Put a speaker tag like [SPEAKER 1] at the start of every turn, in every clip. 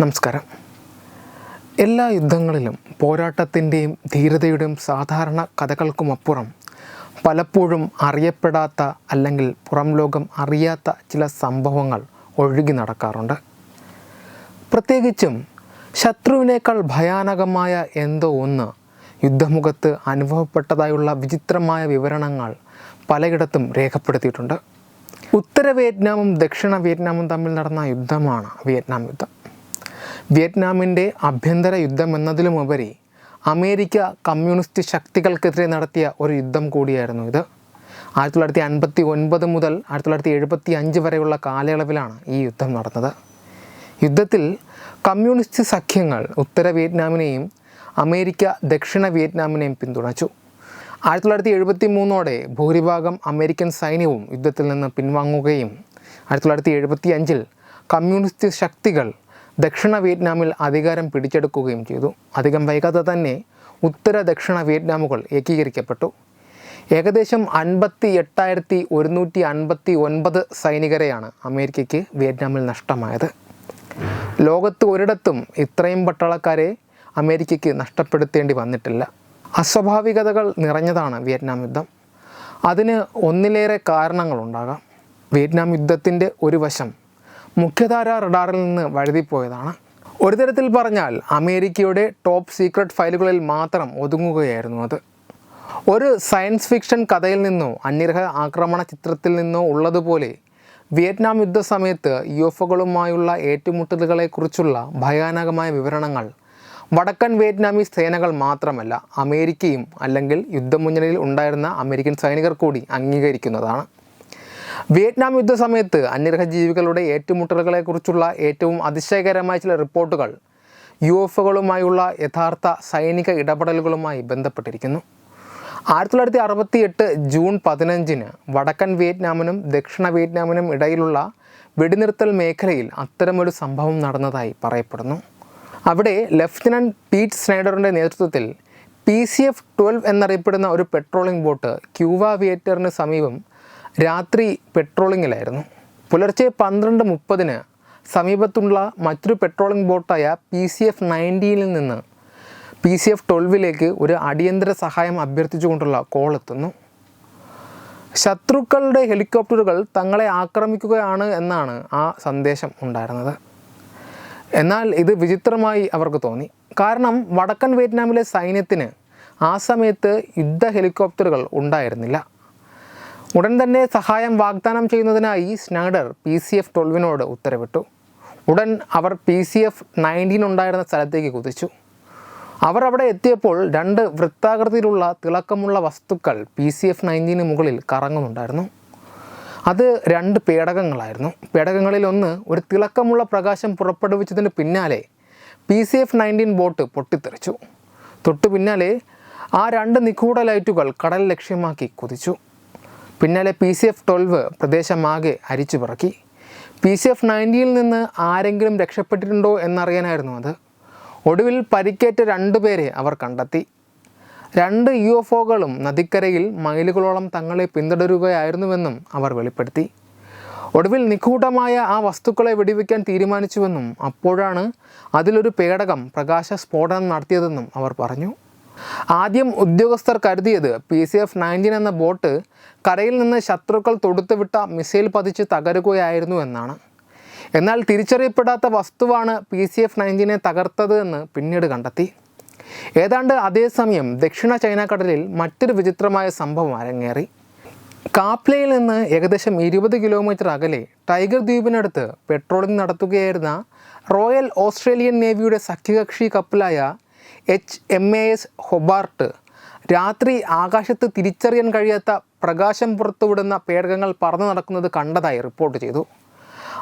[SPEAKER 1] നമസ്കാരം. എല്ലാ യുദ്ധങ്ങളിലും പോരാട്ടത്തിന്റെയും ധീരതയുടെയും സാധാരണ കഥകൾക്കുമപ്പുറം പലപ്പോഴും അറിയപ്പെടാത്ത അല്ലെങ്കിൽ പുറം ലോകം അറിയാത്ത ചില സംഭവങ്ങൾ ഒഴുകി നടക്കാറുണ്ട്. പ്രത്യേകിച്ചും ശത്രുവിനേക്കാൾ ഭയാനകമായ എന്തോ ഒന്ന് യുദ്ധമുഖത്ത് അനുഭവപ്പെട്ടതായുള്ള വിചിത്രമായ വിവരണങ്ങൾ പലയിടത്തും രേഖപ്പെടുത്തിയിട്ടുണ്ട്. ഉത്തര വിയറ്റ്നാമും ദക്ഷിണ വിയറ്റ്നാമും തമ്മിൽ നടന്ന യുദ്ധമാണ് വിയറ്റ്നാം യുദ്ധം. വിയറ്റ്നാമിന്റെ ആഭ്യന്തര യുദ്ധം എന്നതിലുമുപരി അമേരിക്ക കമ്മ്യൂണിസ്റ്റ് ശക്തികൾക്കെതിരെ നടത്തിയ ഒരു യുദ്ധം കൂടിയായിരുന്നു ഇത്. ആയിരത്തി തൊള്ളായിരത്തി അൻപത്തി ഒൻപത് മുതൽ ആയിരത്തി തൊള്ളായിരത്തി എഴുപത്തി അഞ്ച് വരെയുള്ള കാലയളവിലാണ് ഈ യുദ്ധം നടന്നത്. യുദ്ധത്തിൽ കമ്മ്യൂണിസ്റ്റ് സഖ്യങ്ങൾ ഉത്തര വിയറ്റ്നാമിനെയും അമേരിക്ക ദക്ഷിണ വിയറ്റ്നാമിനെയും പിന്തുണച്ചു. ആയിരത്തി തൊള്ളായിരത്തി എഴുപത്തി മൂന്നോടെ ഭൂരിഭാഗം അമേരിക്കൻ സൈന്യവും യുദ്ധത്തിൽ നിന്ന് പിൻവാങ്ങുകയും ആയിരത്തി തൊള്ളായിരത്തി എഴുപത്തി അഞ്ചിൽ കമ്മ്യൂണിസ്റ്റ് ശക്തികൾ ദക്ഷിണ വിയറ്റ്നാമിൽ അധികാരം പിടിച്ചെടുക്കുകയും ചെയ്തു. അധികം വൈകാതെ തന്നെ ഉത്തര ദക്ഷിണ വിയറ്റ്നാമുകൾ ഏകീകരിക്കപ്പെട്ടു. ഏകദേശം അൻപത്തി എട്ടായിരത്തി ഒരുന്നൂറ്റി അൻപത്തി ഒൻപത് സൈനികരെയാണ് അമേരിക്കയ്ക്ക് വിയറ്റ്നാമിൽ നഷ്ടമായത്. ലോകത്ത് ഒരിടത്തും ഇത്രയും പട്ടാളക്കാരെ അമേരിക്കയ്ക്ക് നഷ്ടപ്പെടുത്തേണ്ടി വന്നിട്ടില്ല. അസ്വാഭാവികതകൾ നിറഞ്ഞതാണ് വിയറ്റ്നാം യുദ്ധം. അതിന് ഒന്നിലേറെ കാരണങ്ങളുണ്ടാകാം. വിയറ്റ്നാം യുദ്ധത്തിന്റെ ഒരു വശം മുഖ്യധാര റഡാറിൽ നിന്ന് വഴുതിപ്പോയതാണ്. ഒരു തരത്തിൽ പറഞ്ഞാൽ അമേരിക്കയുടെ ടോപ്പ് സീക്രട്ട് ഫയലുകളിൽ മാത്രം ഒതുങ്ങുകയായിരുന്നു അത്. ഒരു സയൻസ് ഫിക്ഷൻ കഥയിൽ നിന്നോ അന്യഗ്രഹ ആക്രമണ ചിത്രത്തിൽ നിന്നോ ഉള്ളതുപോലെ വിയറ്റ്നാം യുദ്ധ സമയത്ത് യു എഫ് ഒകളുമായുള്ള ഏറ്റുമുട്ടലുകളെക്കുറിച്ചുള്ള ഭയാനകമായ വിവരണങ്ങൾ വടക്കൻ വിയറ്റ്നാമീസ് സേനകൾ മാത്രമല്ല അമേരിക്കയും അല്ലെങ്കിൽ യുദ്ധമുന്നണിയിൽ ഉണ്ടായിരുന്ന അമേരിക്കൻ സൈനികർ കൂടി അംഗീകരിക്കുന്നതാണ്. വിയറ്റ്നാം യുദ്ധ സമയത്ത് അന്യഗ്രഹ ജീവികളുടെ ഏറ്റുമുട്ടലുകളെക്കുറിച്ചുള്ള ഏറ്റവും അതിശയകരമായ ചില റിപ്പോർട്ടുകൾ യു എഫ് ഒകളുമായുള്ള യഥാർത്ഥ സൈനിക ഇടപെടലുകളുമായി ബന്ധപ്പെട്ടിരിക്കുന്നു. ആയിരത്തി തൊള്ളായിരത്തി അറുപത്തി എട്ട് ജൂൺ പതിനഞ്ചിന് വടക്കൻ വിയറ്റ്നാമിനും ദക്ഷിണ വിയറ്റ്നാമിനും ഇടയിലുള്ള വെടിനിർത്തൽ മേഖലയിൽ അത്തരമൊരു സംഭവം നടന്നതായി പറയപ്പെടുന്നു. അവിടെ ലഫ്റ്റനന്റ് പീറ്റ് സ്നൈഡറിന്റെ നേതൃത്വത്തിൽ പി സി എഫ് ട്വൽവ് എന്നറിയപ്പെടുന്ന ഒരു പെട്രോളിംഗ് ബോട്ട് ക്യൂവ വിയേറ്ററിന് സമീപം രാത്രി പെട്രോളിങ്ങിലായിരുന്നു പുലർച്ചെ പന്ത്രണ്ട് മുപ്പതിന് സമീപത്തുള്ള മറ്റൊരു പെട്രോളിംഗ് ബോട്ടായ പി സി എഫ് നയന്റീനിൽ നിന്ന് പി സി എഫ് ട്വൽവിലേക്ക് ഒരു അടിയന്തര സഹായം അഭ്യർത്ഥിച്ചുകൊണ്ടുള്ള കോൾ എത്തുന്നു. ശത്രുക്കളുടെ ഹെലികോപ്റ്ററുകൾ തങ്ങളെ ആക്രമിക്കുകയാണ് എന്നാണ് ആ സന്ദേശം ഉണ്ടായിരുന്നത്. എന്നാൽ ഇത് വിചിത്രമായി അവർക്ക് തോന്നി. കാരണം വടക്കൻ വിയറ്റ്നാമിലെ സൈന്യത്തിന് ആ സമയത്ത് യുദ്ധ ഹെലികോപ്റ്ററുകൾ ഉണ്ടായിരുന്നില്ല. ഉടൻ തന്നെ സഹായം വാഗ്ദാനം ചെയ്യുന്നതിനായി സ്നാഡർ പി സി എഫ് ട്വൽവിനോട് ഉത്തരവിട്ടു. ഉടൻ അവർ പി സി എഫ് നയന്റീൻ ഉണ്ടായിരുന്ന സ്ഥലത്തേക്ക് കുതിച്ചു. അവർ അവിടെ എത്തിയപ്പോൾ രണ്ട് വൃത്താകൃതിയിലുള്ള തിളക്കമുള്ള വസ്തുക്കൾ പി സി എഫ് നയന്റീന് മുകളിൽ കറങ്ങുന്നുണ്ടായിരുന്നു. അത് രണ്ട് പേടകങ്ങളായിരുന്നു. പേടകങ്ങളിൽ ഒന്ന് ഒരു തിളക്കമുള്ള പ്രകാശം പുറപ്പെടുവിച്ചതിന് പിന്നാലെ P C F nineteen boat പൊട്ടിത്തെറിച്ചു. തൊട്ടു പിന്നാലെ ആ രണ്ട് നിഗൂഢ ലൈറ്റുകൾ കടൽ ലക്ഷ്യമാക്കി കുതിച്ചു. പിന്നാലെ പി സി എഫ് ട്വൽവ് പ്രദേശമാകെ അരിച്ചു പറക്കി പി സി എഫ് നയന്റിയിൽ നിന്ന് ആരെങ്കിലും രക്ഷപ്പെട്ടിട്ടുണ്ടോ എന്നറിയാനായിരുന്നു അത്. ഒടുവിൽ പരിക്കേറ്റ രണ്ടുപേരെ അവർ കണ്ടെത്തി. രണ്ട് യു എഫ് ഒകളും നദിക്കരയിൽ മൈലുകളോളം തങ്ങളെ പിന്തുടരുകയായിരുന്നുവെന്നും അവർ വെളിപ്പെടുത്തി. ഒടുവിൽ നിഗൂഢമായ ആ വസ്തുക്കളെ വെടിവെക്കാൻ തീരുമാനിച്ചുവെന്നും അപ്പോഴാണ് അതിലൊരു പേടകം പ്രകാശ സ്ഫോടനം നടത്തിയതെന്നും അവർ പറഞ്ഞു. ആദ്യം ഉദ്യോഗസ്ഥർ കരുതിയത് പി സി എഫ് നയന്റീൻ എന്ന ബോട്ട് കരയിൽ നിന്ന് ശത്രുക്കൾ തൊടുത്തുവിട്ട മിസൈൽ പതിച്ച് തകരുകയായിരുന്നു എന്നാണ്. എന്നാൽ തിരിച്ചറിയപ്പെടാത്ത വസ്തുവാണ് പി സി എഫ് നയന്റീനെ തകർത്തത് എന്ന് പിന്നീട് കണ്ടെത്തി. ഏതാണ്ട് അതേസമയം ദക്ഷിണ ചൈനക്കടലിൽ മറ്റൊരു വിചിത്രമായ സംഭവം അരങ്ങേറി. കാപ്ലയിൽ നിന്ന് ഏകദേശം ഇരുപത് കിലോമീറ്റർ അകലെ ടൈഗർ ദ്വീപിനടുത്ത് പെട്രോളിംഗ് നടത്തുകയായിരുന്ന റോയൽ ഓസ്ട്രേലിയൻ നേവിയുടെ സഖ്യകക്ഷി കപ്പലായ H M A S Hobart രാത്രി ആകാശത്ത് തിരിച്ചറിയാൻ കഴിയാത്ത പ്രകാശം പുറത്തുവിടുന്ന പേടകങ്ങൾ പറന്നു നടക്കുന്നത് കണ്ടതായി റിപ്പോർട്ട് ചെയ്തു.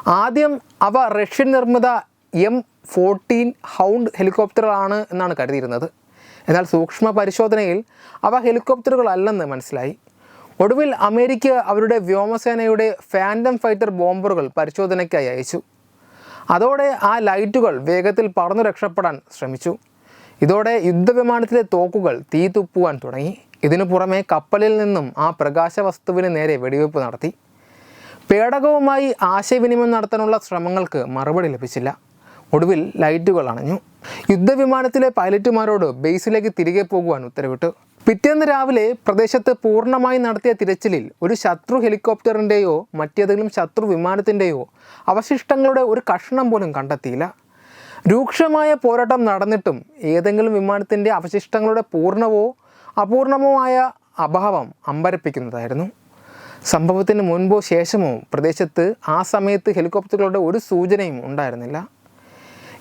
[SPEAKER 1] ആദ്യം അവ റഷ്യൻ നിർമ്മിത എം ഫോർട്ടീൻ ഹൗണ്ട് ഹെലികോപ്റ്ററാണ് എന്നാണ് കരുതിയിരുന്നത്. എന്നാൽ സൂക്ഷ്മ പരിശോധനയിൽ അവ ഹെലികോപ്റ്ററുകളല്ലെന്ന് മനസ്സിലായി. ഒടുവിൽ അമേരിക്ക അവരുടെ വ്യോമസേനയുടെ ഫാന്റം ഫൈറ്റർ ബോംബറുകൾ പരിശോധനയ്ക്കായി അയച്ചു. അതോടെ ആ ലൈറ്റുകൾ വേഗത്തിൽ പറന്നു രക്ഷപ്പെടാൻ ശ്രമിച്ചു. ഇതോടെ യുദ്ധവിമാനത്തിലെ തോക്കുകൾ തീ തുപ്പുവാൻ തുടങ്ങി. ഇതിനു പുറമെ കപ്പലിൽ നിന്നും ആ പ്രകാശ വസ്തുവിന് നേരെ വെടിവെപ്പ് നടത്തി. പേടകവുമായി ആശയവിനിമയം നടത്താനുള്ള ശ്രമങ്ങൾക്ക് മറുപടി ലഭിച്ചില്ല. ഒടുവിൽ ലൈറ്റുകൾ അണഞ്ഞു. യുദ്ധവിമാനത്തിലെ പൈലറ്റുമാരോട് ബേസിലേക്ക് തിരികെ പോകുവാൻ ഉത്തരവിട്ടു. പിറ്റേന്ന് രാവിലെ പ്രദേശത്ത് പൂർണമായി നടത്തിയ തിരച്ചിലിൽ ഒരു ശത്രു ഹെലികോപ്റ്ററിന്റെയോ മറ്റേതെങ്കിലും ശത്രു വിമാനത്തിന്റെയോ അവശിഷ്ടങ്ങളുടെ ഒരു കഷ്ണം പോലും കണ്ടെത്തിയില്ല. രൂക്ഷമായ പോരാട്ടം നടന്നിട്ടും ഏതെങ്കിലും വിമാനത്തിന്റെ അവശിഷ്ടങ്ങളുടെ അപൂർണമോ ആയ അഭാവം അമ്പരപ്പിക്കുന്നതായിരുന്നു. സംഭവത്തിന് മുൻപോ ശേഷമോ പ്രദേശത്ത് ആ സമയത്ത് ഹെലികോപ്റ്ററുകളുടെ ഒരു സൂചനയും ഉണ്ടായിരുന്നില്ല.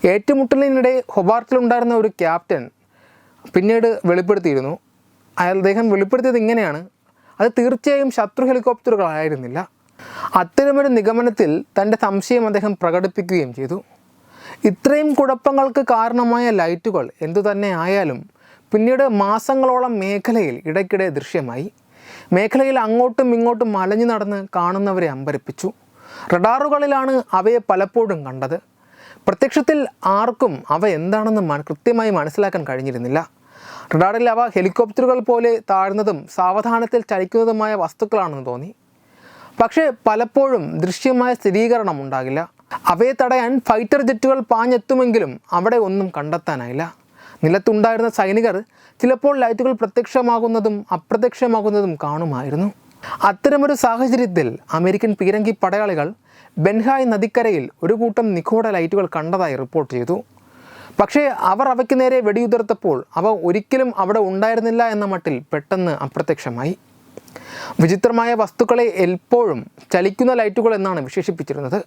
[SPEAKER 1] ഏറ്റുമുട്ടലിനിടെ ഹൊബാർട്ടിലുണ്ടായിരുന്ന ഒരു ക്യാപ്റ്റൻ പിന്നീട് വെളിപ്പെടുത്തിയിരുന്നു. അയാൾ അദ്ദേഹം വെളിപ്പെടുത്തിയത് ഇങ്ങനെയാണ് അത് തീർച്ചയായും ശത്രു ഹെലികോപ്റ്ററുകളായിരുന്നില്ല. അത്തരമൊരു നിഗമനത്തിൽ തന്റെ സംശയം അദ്ദേഹം പ്രകടിപ്പിക്കുകയും ചെയ്തു. ഇത്രയും കുഴപ്പങ്ങൾക്ക് കാരണമായ ലൈറ്റുകൾ എന്തു തന്നെ ആയാലും പിന്നീട് മാസങ്ങളോളം മേഖലയിൽ ഇടയ്ക്കിടെ ദൃശ്യമായി. മേഖലയിൽ അങ്ങോട്ടും ഇങ്ങോട്ടും മലഞ്ഞു നടന്ന് കാണുന്നവരെ അമ്പരപ്പിച്ചു. റഡാറുകളിലാണ് അവയെ പലപ്പോഴും കണ്ടത്. പ്രത്യക്ഷത്തിൽ ആർക്കും അവ എന്താണെന്ന് കൃത്യമായി മനസ്സിലാക്കാൻ കഴിഞ്ഞിരുന്നില്ല. റഡാറിൽ അവ ഹെലികോപ്റ്ററുകൾ പോലെ താഴ്ന്നതും സാവധാനത്തിൽ ചലിക്കുന്നതുമായ വസ്തുക്കളാണെന്ന് തോന്നി. പക്ഷേ പലപ്പോഴും ദൃശ്യമായ സ്ഥിരീകരണം ഉണ്ടാകില്ല. അവയെ തടയാൻ ഫൈറ്റർ ജെറ്റുകൾ പാഞ്ഞെത്തുമെങ്കിലും അവിടെ ഒന്നും കണ്ടെത്താനായില്ല. നിലത്തുണ്ടായിരുന്ന സൈനികർ ചിലപ്പോൾ ലൈറ്റുകൾ പ്രത്യക്ഷമാകുന്നതും അപ്രത്യക്ഷമാകുന്നതും കാണുമായിരുന്നു. അത്തരമൊരു സാഹചര്യത്തിൽ അമേരിക്കൻ പീരങ്കി പടയാളികൾ ബെൻഹായ് നദിക്കരയിൽ ഒരു കൂട്ടം നിഗൂഢ ലൈറ്റുകൾ കണ്ടതായി റിപ്പോർട്ട് ചെയ്തു. പക്ഷേ അവർ അവയ്ക്ക് നേരെ വെടിയുതിർത്തപ്പോൾ അവ ഒരിക്കലും അവിടെ ഉണ്ടായിരുന്നില്ല എന്ന മട്ടിൽ പെട്ടെന്ന് അപ്രത്യക്ഷമായി. വിചിത്രമായ വസ്തുക്കളെ എപ്പോഴും ചലിക്കുന്ന ലൈറ്റുകൾ എന്നാണ് വിശേഷിപ്പിച്ചിരുന്നത്.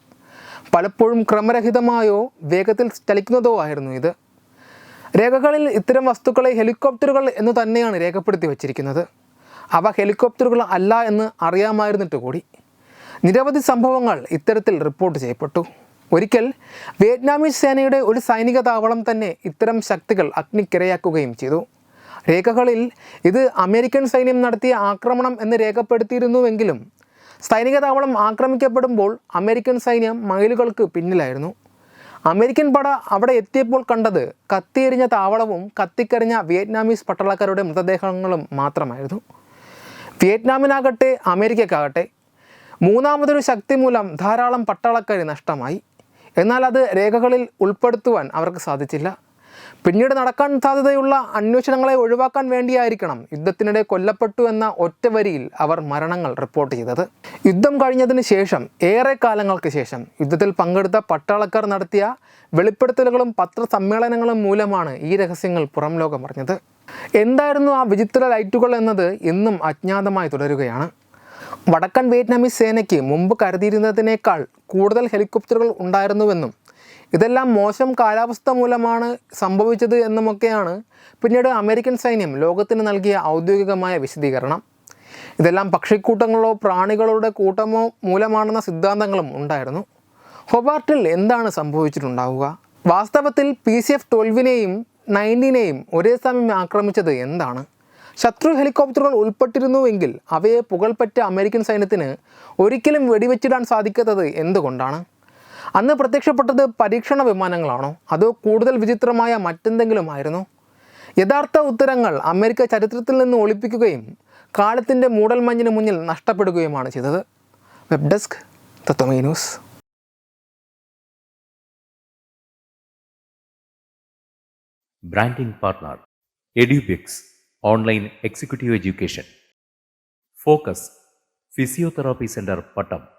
[SPEAKER 1] പലപ്പോഴും ക്രമരഹിതമായോ വേഗത്തിൽ ചലിക്കുന്നതോ ആയിരുന്നു ഇത്. രേഖകളിൽ ഇത്തരം വസ്തുക്കളെ ഹെലികോപ്റ്ററുകൾ എന്ന് തന്നെയാണ് രേഖപ്പെടുത്തി വച്ചിരിക്കുന്നത്. അവ ഹെലികോപ്റ്ററുകൾ അല്ല എന്ന് അറിയാമായിരുന്നിട്ട് കൂടി. നിരവധി സംഭവങ്ങൾ ഇത്തരത്തിൽ റിപ്പോർട്ട് ചെയ്യപ്പെട്ടു. ഒരിക്കൽ വിയറ്റ്നാമീസ് സേനയുടെ ഒരു സൈനിക താവളം തന്നെ ഇത്തരം ശക്തികൾ അഗ്നിക്കിരയാക്കുകയും ചെയ്തു. രേഖകളിൽ ഇത് അമേരിക്കൻ സൈന്യം നടത്തിയ ആക്രമണം എന്ന് രേഖപ്പെടുത്തിയിരുന്നുവെങ്കിലും സൈനിക താവളം ആക്രമിക്കപ്പെടുമ്പോൾ അമേരിക്കൻ സൈന്യം മൈലുകൾക്ക് പിന്നിലായിരുന്നു. അമേരിക്കൻ പട അവിടെ എത്തിയപ്പോൾ കണ്ടത് കത്തിയെറിഞ്ഞ താവളവും കത്തിക്കരിഞ്ഞ വിയറ്റ്നാമീസ് പട്ടാളക്കാരുടെ മൃതദേഹങ്ങളും മാത്രമായിരുന്നു. വിയറ്റ്നാമിനാകട്ടെ അമേരിക്കക്കാകട്ടെ മൂന്നാമതൊരു ശക്തി മൂലം ധാരാളം പട്ടാളക്കാരെ നഷ്ടമായി. എന്നാൽ അത് രേഖകളിൽ ഉൾപ്പെടുത്തുവാൻ അവർക്ക് സാധിച്ചില്ല. പിന്നീട് നടക്കാൻ സാധ്യതയുള്ള അന്വേഷണങ്ങളെ ഒഴിവാക്കാൻ വേണ്ടിയായിരിക്കണം യുദ്ധത്തിനിടെ കൊല്ലപ്പെട്ടു എന്ന ഒറ്റ വരിയിൽ അവർ മരണങ്ങൾ റിപ്പോർട്ട് ചെയ്തത്. യുദ്ധം കഴിഞ്ഞതിന് ശേഷം ഏറെ കാലങ്ങൾക്ക് ശേഷം യുദ്ധത്തിൽ പങ്കെടുത്ത പട്ടാളക്കാർ നടത്തിയ വെളിപ്പെടുത്തലുകളും പത്രസമ്മേളനങ്ങളും മൂലമാണ് ഈ രഹസ്യങ്ങൾ പുറം ലോകം അറിഞ്ഞത്. എന്തായിരുന്നു ആ വിചിത്ര ലൈറ്റുകൾ എന്നത് ഇന്നും അജ്ഞാതമായി തുടരുകയാണ്. വടക്കൻ വിയറ്റ്നാമീസ് സേനയ്ക്ക് മുമ്പ് കരുതിയിരുന്നതിനേക്കാൾ കൂടുതൽ ഹെലികോപ്റ്ററുകൾ ഉണ്ടായിരുന്നുവെന്നും ഇതെല്ലാം മോശം കാലാവസ്ഥ മൂലമാണ് സംഭവിച്ചത് എന്നുമൊക്കെയാണ് പിന്നീട് അമേരിക്കൻ സൈന്യം ലോകത്തിന് നൽകിയ ഔദ്യോഗികമായ വിശദീകരണം. ഇതെല്ലാം പക്ഷിക്കൂട്ടങ്ങളോ പ്രാണികളുടെ കൂട്ടമോ മൂലമാണെന്ന സിദ്ധാന്തങ്ങളും ഉണ്ടായിരുന്നു. ഹൊബാർട്ടിൽ എന്താണ് സംഭവിച്ചിട്ടുണ്ടാവുക? വാസ്തവത്തിൽ പി സി എഫ് ട്വൽവിനെയും നയന്റീനെയും ഒരേ സമയം ആക്രമിച്ചത് എന്താണ്? ശത്രു ഹെലികോപ്റ്ററുകൾ ഉൾപ്പെട്ടിരുന്നുവെങ്കിൽ അവയെ പുകൾപ്പറ്റ അമേരിക്കൻ സൈന്യത്തിന് ഒരിക്കലും വെടിവെച്ചിടാൻ സാധിക്കാത്തത് എന്തുകൊണ്ടാണ്? അന്ന് പ്രത്യക്ഷപ്പെട്ടത് പരീക്ഷണ വിമാനങ്ങളാണോ? അതോ കൂടുതൽ വിചിത്രമായ മറ്റെന്തെങ്കിലും ആയിരുന്നോ യഥാർത്ഥ ഉത്തരങ്ങൾ അമേരിക്ക ചരിത്രത്തിൽ നിന്ന് ഒളിപ്പിക്കുകയും കാലത്തിന്റെ മൂടൽമഞ്ഞിന് മുന്നിൽ നഷ്ടപ്പെടുകയുമാണ് ചെയ്തത്. Web desk Tatwamayi news.
[SPEAKER 2] Branding partner online executive education. Focus physiotherapy Pattom.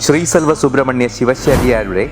[SPEAKER 2] ശ്രീസെൽവ Subrahmanya ശിവശാരിയാരുടെ